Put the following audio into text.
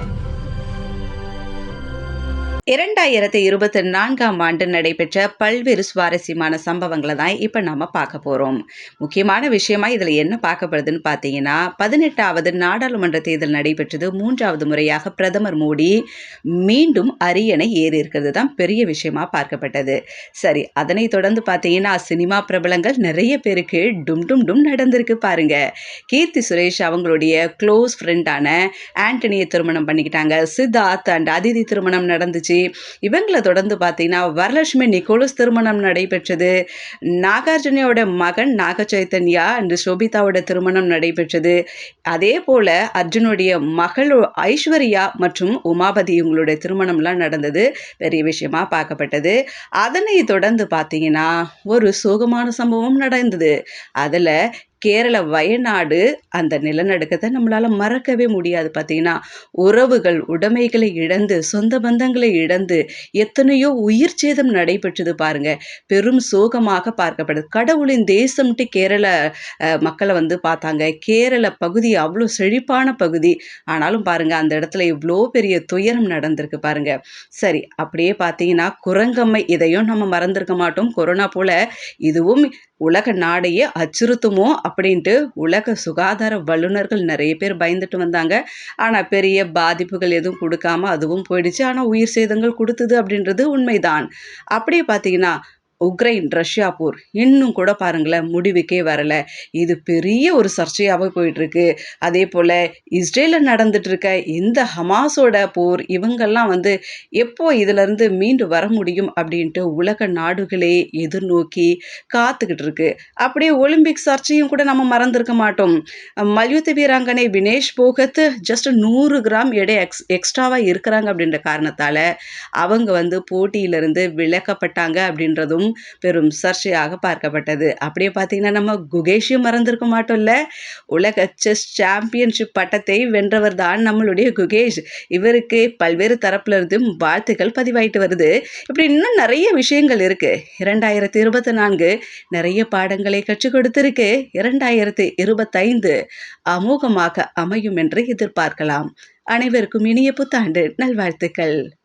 Thank you. இரண்டாயிரத்தி இருபத்தி நான்காம் ஆண்டு நடைபெற்ற பல்வேறு சுவாரஸ்யமான சம்பவங்களை தான் இப்போ நம்ம பார்க்க போகிறோம் முக்கியமான விஷயமா இதில் என்ன பார்க்கப்படுதுன்னு பார்த்தீங்கன்னா பதினெட்டாவது நாடாளுமன்ற தேர்தல் நடைபெற்றது. மூன்றாவது முறையாக பிரதமர் மோடி மீண்டும் அரியணை ஏறி இருக்கிறது தான் பெரிய விஷயமா பார்க்கப்பட்டது. சரி அதனை தொடர்ந்து பார்த்தீங்கன்னா சினிமா பிரபலங்கள் நிறைய பேருக்கு டும் டும் டும் நடந்திருக்கு பாருங்க. கீர்த்தி சுரேஷ் அவங்களுடைய க்ளோஸ் ஃப்ரெண்டான ஆண்டனியை திருமணம் பண்ணிக்கிட்டாங்க. சித்தார்த் அண்ட் அதிதி திருமணம் நடந்துச்சு. இவங்களை தொடர்ந்து பார்த்தீங்கன்னா வரலட்சுமி நிக்கோலஸ் திருமணம் நடைபெற்றது. நாகார்ஜுனையோட மகன் நாக சைத்தன்யா அண்டு சோபிதாவோட திருமணம் நடைபெற்றது. அதே போல் அர்ஜுனுடைய மகள் ஐஸ்வர்யா மற்றும் உமாபதி இவங்களுடைய திருமணம்லாம் நடந்தது. பெரிய விஷயமா பார்க்கப்பட்டது. அதனை தொடர்ந்து பார்த்தீங்கன்னா ஒரு சோகமான சம்பவம் நடந்தது. அதில் கேரள வயநாடு அந்த நிலநடுக்கத்தை நம்மளால் மறக்கவே முடியாது பார்த்தீங்கன்னா உறவுகள் உடைமைகளை இழந்து சொந்த பந்தங்களை இழந்து எத்தனையோ உயிர் சேதம் நடைபெற்றது பாருங்க. பெரும் சோகமாக பார்க்கப்படுது. கடவுளின் தேசம்ட்டு கேரள மக்களை வந்து பார்த்தாங்க. கேரள பகுதி அவ்வளோ செழிப்பான பகுதி. ஆனாலும் பாருங்க அந்த இடத்துல இவ்வளோ பெரிய துயரம் நடந்திருக்கு பாருங்க. சரி அப்படியே பார்த்தீங்கன்னா குரங்கம்மை இதையும் நம்ம மறந்திருக்க மாட்டோம். கொரோனா போல இதுவும் உலக நாடையே அச்சுறுத்துமோ அப்படின்ட்டு உலக சுகாதார வல்லுநர்கள் நிறைய பேர் பயந்துட்டு வந்தாங்க. ஆனால் பெரிய பாதிப்புகள் எதுவும் கொடுக்காம அதுவும் போயிடுச்சு. ஆனால் உயிர் சேதங்கள் கொடுத்தது அப்படின்றது உண்மைதான். அப்படியே பார்த்தீங்கன்னா உக்ரைன் ரஷ்யா போர். இன்னும் கூட பாருங்களேன் முடிவுக்கே வரலை. இது பெரிய ஒரு சர்ச்சையாகவே போயிட்டுருக்கு. அதே போல் இஸ்ரேலில் நடந்துட்டுருக்க இந்த ஹமாஸோட போர் இவங்கெல்லாம் வந்து எப்போ இதிலிருந்து மீண்டு வர முடியும் அப்படின்ட்டு உலக நாடுகளே எதிர்நோக்கி காத்துக்கிட்டு இருக்கு அப்படியே ஒலிம்பிக் சர்ச்சையும் கூட நம்ம மறந்துருக்க மாட்டோம். மல்யுத்த வீராங்கனை வினேஷ் போகத் ஜஸ்ட் நூறு கிராம் எடை எக்ஸ் எக்ஸ்ட்ராவாக இருக்கிறாங்க அப்படின்ற காரணத்தால் அவங்க வந்து போட்டியிலிருந்து விலக்கப்பட்டாங்க அப்படின்றதும் பெரும் சர்ச்சையாக பார்க்கப்பட்டது. அப்படியே பார்த்தீங்கன்னா நம்ம குகேஷையும் மறந்திருக்க மாட்டோம்ல? உலக செஸ் சாம்பியன்ஷிப் பட்டத்தை வென்றவர் தான் நம்மளுடைய குகேஷ். இவருக்கு பல்வேறு தரப்புல இருந்து வாழ்த்துக்கள் பதிவாயிட்டு வருது. இப்படி இன்னும் நிறைய விஷயங்கள் இருக்கு. இரண்டாயிரத்தி இருபத்தி நான்கு நிறைய பாடங்களை கற்றுக் கொடுத்திருக்கு. இரண்டாயிரத்தி இருபத்தைந்து அமோகமாக அமையும் என்று எதிர்பார்க்கலாம். அனைவருக்கும் இனிய புத்தாண்டு. நல்வாழ்த்துக்கள்.